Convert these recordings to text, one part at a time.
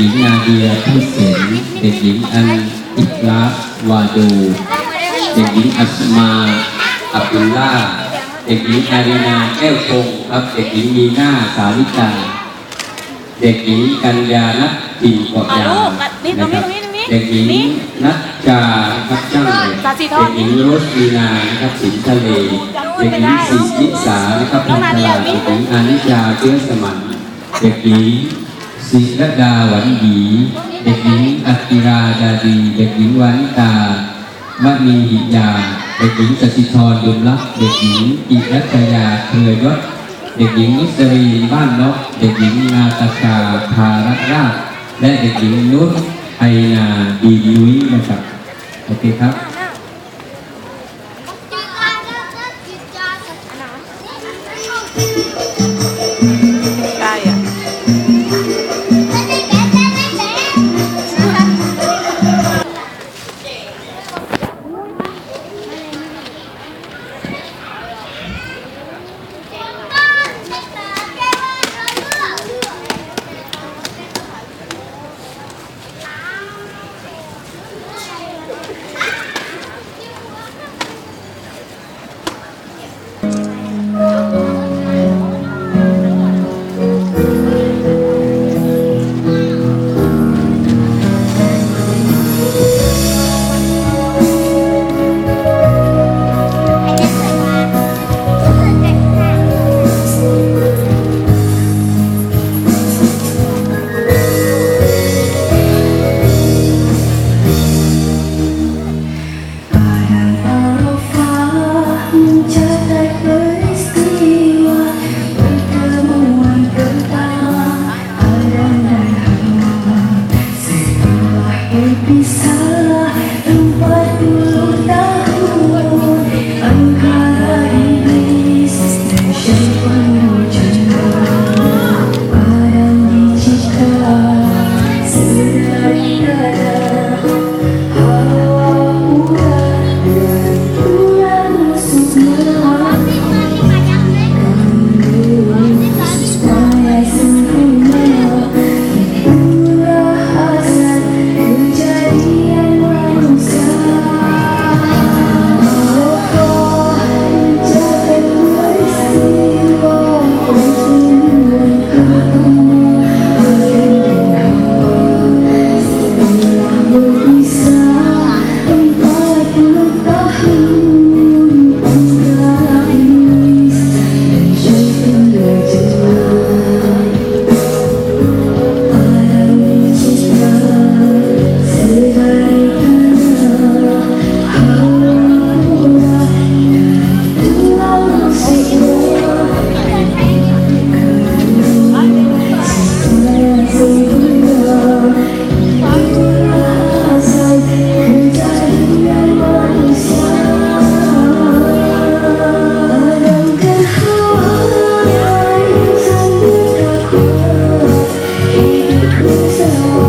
หญิงนาเดียผู้เสนเด็กหญิงอันอิกลาวาโดเด็กหญิงอัสมาอับดุลล่าเด็กหญิงอารีนาแก้วคงครับเด็กหญิงมีนาสาวิกา เด็กหญิงกัญญาณปิ่นกาะยาอะลูกอะนี่ตรงนี้ะคบตรงนี้ตรงนี้เด็กหญิงนี่นัจจาครับช่างเลยสาเด็กหญิงโรสมีนานะครับสินทะเล เด็กหญิงสิยิสานะครับน้องนาเดียพัฒนี่เด็กหญิงอานิจาเชื้อสมันเด็กหญิง ศิรดาหวันหีเด็กหญิงอัติราดาดีเด็กหญิงวานิตามณีหิยา เด็กหญิงสสิธรยุมลักษ์เด็กหญิงอิรัตยาเครือยศเด็กหญิงนุสรีบ้านนกเด็กหญิงนาตาชาภารัตราและเด็กหญิงนุชไอนาดียุ้ยนะครับโอเคครับ Thank.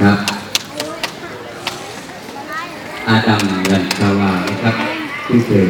ครับ อาดัมยันชาวานะครับที่เคย